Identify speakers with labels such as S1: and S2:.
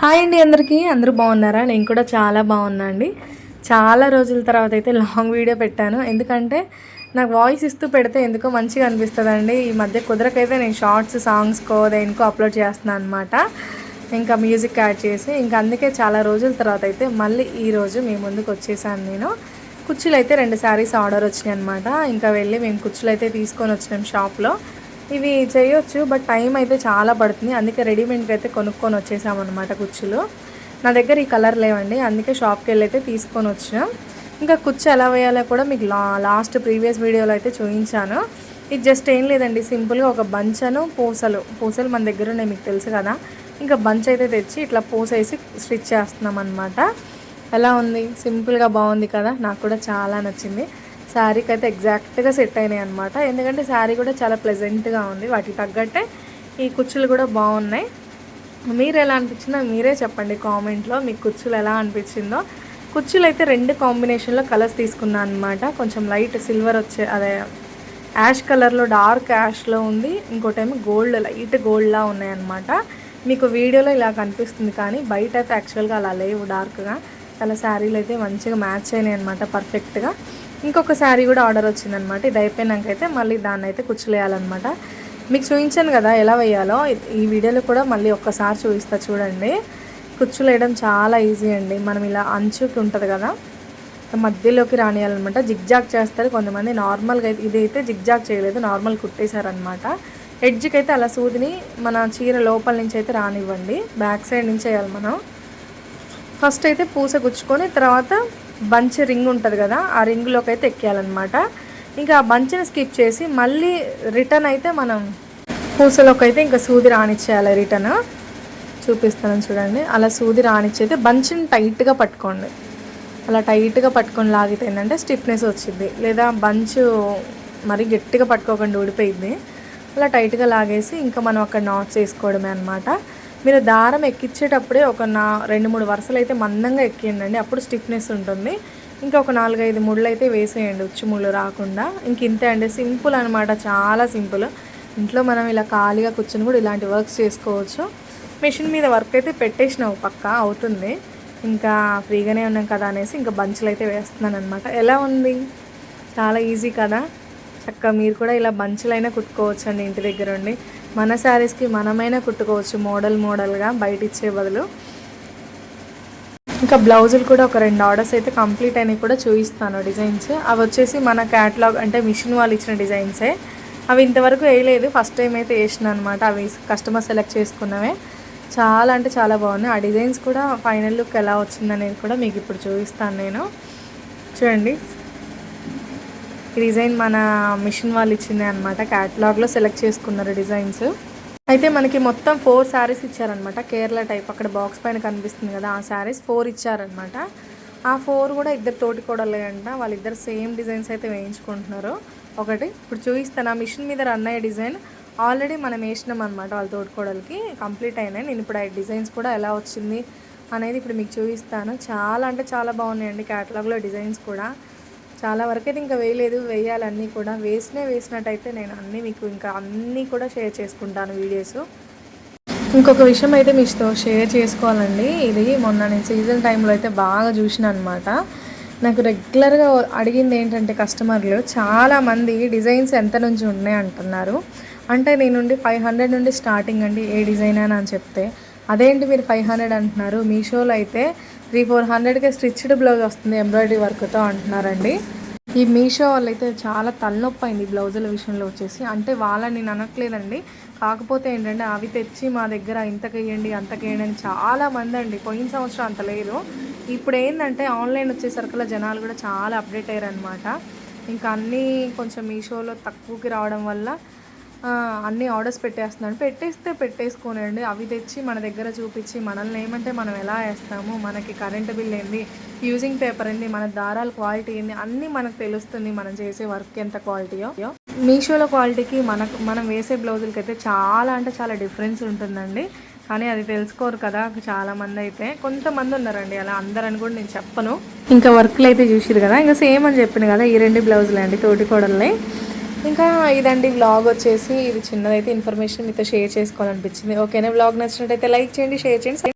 S1: Hi అండి అందరికీ. అందరూ బాగున్నారా? నేను కూడా చాలా బాగున్నా అండి. చాలా రోజుల తర్వాత అయితే లాంగ్ వీడియో పెట్టాను. ఎందుకంటే నాకు వాయిస్ ఇస్తూ పెడితే ఎందుకో మంచిగా అనిపిస్తుంది అండి ఈ మధ్య కుదరకైతే నేను షార్ట్స్ సాంగ్స్కో దేనికో అప్లోడ్ చేస్తున్నాను అనమాట ఇంకా మ్యూజిక్ యాడ్ చేసి ఇంకా అందుకే చాలా రోజుల తర్వాత అయితే మళ్ళీ ఈరోజు మీ ముందుకు వచ్చేసాను నేను. కుర్చీలు అయితే రెండు శారీస్ ఆర్డర్ వచ్చినాయి అనమాట ఇంకా వెళ్ళి మేము కుర్చీలు అయితే తీసుకొని వచ్చినాం షాప్లో. ఇవి చేయొచ్చు బట్ టైం అయితే చాలా పడుతుంది. అందుకే రెడీమేడ్కి అయితే కొనుక్కొని వచ్చేసామన్నమాట కుచ్చులు. నా దగ్గర ఈ కలర్ లేవండి అందుకే షాప్కి వెళ్ళి అయితే తీసుకొని వచ్చినాం. ఇంకా కుచ్చు ఎలా వేయాలో కూడా మీకు లా లాస్ట్ ప్రీవియస్ వీడియోలో అయితే చూపించాను. ఇది జస్ట్ ఏం లేదండి సింపుల్గా ఒక బంచను పూసలు. పూసలు మన దగ్గర ఉన్నాయి మీకు తెలుసు కదా. ఇంకా బంచ్ అయితే తెచ్చి ఇట్లా పూసేసి స్టిచ్ చేస్తున్నాం అనమాట ఎలా ఉంది? సింపుల్గా బాగుంది కదా నాకు కూడా చాలా నచ్చింది. శారీకి అయితే ఎగ్జాక్ట్గా సెట్ అయినాయి అనమాట ఎందుకంటే శారీ కూడా చాలా ప్లెజెంట్గా ఉంది. వాటికి తగ్గట్టే ఈ కుచ్చులు కూడా బాగున్నాయి. మీరు ఎలా అనిపించిందో మీరే చెప్పండి కామెంట్లో. మీకు కుచ్చులు ఎలా అనిపించిందో. కుర్చీలు అయితే రెండు కాంబినేషన్లో కలర్స్ తీసుకున్నాను అనమాట కొంచెం లైట్ సిల్వర్ వచ్చే అదే యాష్ కలర్లో డార్క్ యాష్లో ఉంది. ఇంకోటేమో గోల్డ్ లైట్ గోల్డ్లా ఉన్నాయన్నమాట మీకు వీడియోలో ఇలా కనిపిస్తుంది కానీ బయట అయితే యాక్చువల్గా అలా లేవు డార్క్గా చాలా శారీలు అయితే మంచిగా మ్యాచ్ అయినాయి అనమాట పర్ఫెక్ట్గా ఇంకొక శారీ కూడా ఆర్డర్ వచ్చిందనమాట. ఇది అయిపోయినాక అయితే మళ్ళీ దాన్ని అయితే కుచ్చులేయాలన్నమాట. మీకు చూపించాను కదా ఎలా వేయాలో. ఈ వీడియోలో కూడా మళ్ళీ ఒక్కసారి చూపిస్తా చూడండి. కుచ్చులు వేయడం చాలా ఈజీ అండి. మనం ఇలా అంచుకి ఉంటుంది కదా మధ్యలోకి రానియాలన్నమాట. జిగ్జాగ్ చేస్తారు కొంతమంది. నార్మల్గా అయితే ఇదైతే జిగ్జాగ్ చేయలేదు నార్మల్ కుట్టేశారనమాట ఎడ్జ్కి అయితే అలా సూదిని మన చీర లోపల నుంచి అయితే రానివ్వండి. బ్యాక్ సైడ్ నుంచి వేయాలి మనం. ఫస్ట్ అయితే పూస గుచ్చుకొని తర్వాత బంచ్ రింగ్ ఉంటుంది కదా ఆ రింగ్లోకి అయితే ఎక్కేయాలన్నమాట. ఇంకా ఆ బంచ్ని స్కిప్ చేసి మళ్ళీ రిటర్న్ అయితే మనం పూసలోకి అయితే ఇంకా సూది రానిచ్చేయాలి రిటర్న్. చూపిస్తాను చూడండి. అలా సూది రానిచ్చైతే బంచ్ని టైట్గా పట్టుకోండి. అలా టైట్గా పట్టుకొని లాగితే ఏంటంటే స్టిఫ్నెస్ వచ్చింది. లేదా బంచ్ మరి గట్టిగా పట్టుకోకుండా ఊడిపోయింది. అలా టైట్గా లాగేసి ఇంకా మనం అక్కడ నాట్స్ వేసుకోవడమే అనమాట మీరు దారం ఎక్కించేటప్పుడే ఒక నా రెండు మూడు వరుసలు అయితే మందంగా ఎక్కియండి అప్పుడు స్టిఫ్నెస్ ఉంటుంది. ఇంకా ఒక నాలుగైదు ముళ్ళు అయితే వేసేయండి. ఉచ్చు ముళ్ళు రాకుండా. ఇంక ఇంతే అండి. సింపుల్ అనమాట చాలా సింపుల్. ఇంట్లో మనం ఇలా ఖాళీగా కూర్చొని కూడా ఇలాంటి వర్క్స్ చేసుకోవచ్చు. మిషన్ మీద వర్క్ అయితే పెట్టేసినావు పక్క అవుతుంది. ఇంకా ఫ్రీగానే ఉన్నాం కదా అనేసి ఇంకా బంచ్లు అయితే వేస్తున్నాను అనమాట ఎలా ఉంది? చాలా ఈజీ కదా? చక్కగా మీరు కూడా ఇలా బంచులైనా కుట్టుకోవచ్చు అండి ఇంటి దగ్గర ఉండి. మన శారీస్కి మనమైనా కుట్టుకోవచ్చు మోడల్ మోడల్గా బయట ఇచ్చే బదులు. ఇంకా బ్లౌజులు కూడా ఒక రెండు ఆర్డర్స్ అయితే కంప్లీట్ అయినాయి కూడా చూపిస్తాను డిజైన్స్. అవి వచ్చేసి మన క్యాటలాగ్ అంటే మిషన్ వాళ్ళు ఇచ్చిన డిజైన్సే. అవి ఇంతవరకు వేయలేదు ఫస్ట్ టైం అయితే వేసిన అనమాట అవి కస్టమర్ సెలెక్ట్ చేసుకున్నవే. చాలా అంటే చాలా బాగున్నాయి. ఆ డిజైన్స్ కూడా ఫైనల్ లుక్ ఎలా వచ్చిందనేది కూడా మీకు ఇప్పుడు చూపిస్తాను నేను. చూడండి. ఈ డిజైన్ మన మిషన్ వాళ్ళు ఇచ్చింది అనమాట క్యాటలాగ్లో సెలెక్ట్ చేసుకున్నారు డిజైన్స్. అయితే మనకి మొత్తం ఫోర్ శారీస్ ఇచ్చారనమాట కేరళ టైప్ అక్కడ బాక్స్ పైన కనిపిస్తుంది కదా ఆ శారీస్ ఫోర్ ఇచ్చారనమాట ఆ ఫోర్ కూడా ఇద్దరు తోటి కోడలే అంట. వాళ్ళిద్దరు సేమ్ డిజైన్స్ అయితే వేయించుకుంటున్నారు. ఒకటి ఇప్పుడు చూపిస్తాను. ఆ మిషన్ మీద రన్ అయ్యే డిజైన్ ఆల్రెడీ మనం వేసినాం అనమాట వాళ్ళ తోటికోడలకి కంప్లీట్ అయినాయి. నేను ఇప్పుడు ఆ డిజైన్స్ కూడా ఎలా వచ్చింది అనేది ఇప్పుడు మీకు చూపిస్తాను. చాలా అంటే చాలా బాగున్నాయండి క్యాటలాగ్లో డిజైన్స్ కూడా. చాలా వరకు అయితే ఇంకా వేయలేదు వేయాలన్నీ కూడా. వేసినే వేసినట్టయితే నేను అన్నీ మీకు ఇంకా అన్నీ కూడా షేర్ చేసుకుంటాను వీడియోస్. ఇంకొక విషయం అయితే మీతో షేర్ చేసుకోవాలండి. ఇది మొన్న నేను సీజన్ టైంలో అయితే బాగా చూసిన అనమాట నాకు రెగ్యులర్గా అడిగింది ఏంటంటే కస్టమర్లు చాలామంది డిజైన్స్ ఎంత నుంచి ఉన్నాయి అంటున్నారు. అంటే నేను ఫైవ్ హండ్రెడ్ నుండి స్టార్టింగ్ అండి ఏ డిజైన్ అని చెప్తే. అదేంటి మీరు ఫైవ్ హండ్రెడ్ అంటున్నారు? మీషోలో అయితే త్రీ ఫోర్ హండ్రెడ్కే స్టిచ్డ్ బ్లౌజ్ వస్తుంది ఎంబ్రాయిడరీ వర్క్తో అంటున్నారండి. ఈ మీషో వాళ్ళు అయితే చాలా తలనొప్పి అయింది బ్లౌజుల విషయంలో వచ్చేసి. అంటే వాళ్ళని నేను అనట్లేదండి. కాకపోతే ఏంటంటే అవి తెచ్చి మా దగ్గర ఇంతకేయండి అంతకేయండి అని చాలా మంది అండి. పోయిన సంవత్సరం అంత లేదు. ఇప్పుడు ఏంటంటే ఆన్లైన్ వచ్చేసరికల్లా జనాలు కూడా చాలా అప్డేట్ అయ్యారనమాట ఇంకా అన్నీ కొంచెం మీషోలో తక్కువకి రావడం వల్ల అన్నీ ఆర్డర్స్ పెట్టేస్తున్నాడు పెట్టేస్తే పెట్టేసుకోనండి. అవి తెచ్చి మన దగ్గర చూపించి మనల్ని ఏమంటే మనం ఎలా వేస్తాము మనకి కరెంటు బిల్ ఏంది యూజింగ్ పేపర్ ఏంది మన దారాల క్వాలిటీ ఏంది అన్నీ మనకు తెలుస్తుంది మనం చేసే వర్క్ ఎంత క్వాలిటీయో మీషోలో క్వాలిటీకి మనకు మనం వేసే బ్లౌజులకి అయితే చాలా అంటే చాలా డిఫరెన్స్ ఉంటుందండి. కానీ అది తెలుసుకోరు కదా చాలామంది అయితే. కొంతమంది ఉన్నారండి అలా అందరని కూడా నేను చెప్పను. ఇంకా వర్క్లు అయితే చూసిరు కదా ఇంకా సేమ్ అని చెప్పిన కదా ఈ రెండు బ్లౌజులు అండి తోటి కోడల్ని. ఇంకా ఇదండి వ్లాగ్ వచ్చేసి ఇది చిన్నదైతే ఇన్ఫర్మేషన్ మీతో షేర్ చేసుకోవాలనిపించింది. ఓకేనా వ్లాగ్ నచ్చినట్టయితే లైక్ చేయండి షేర్ చేయండి.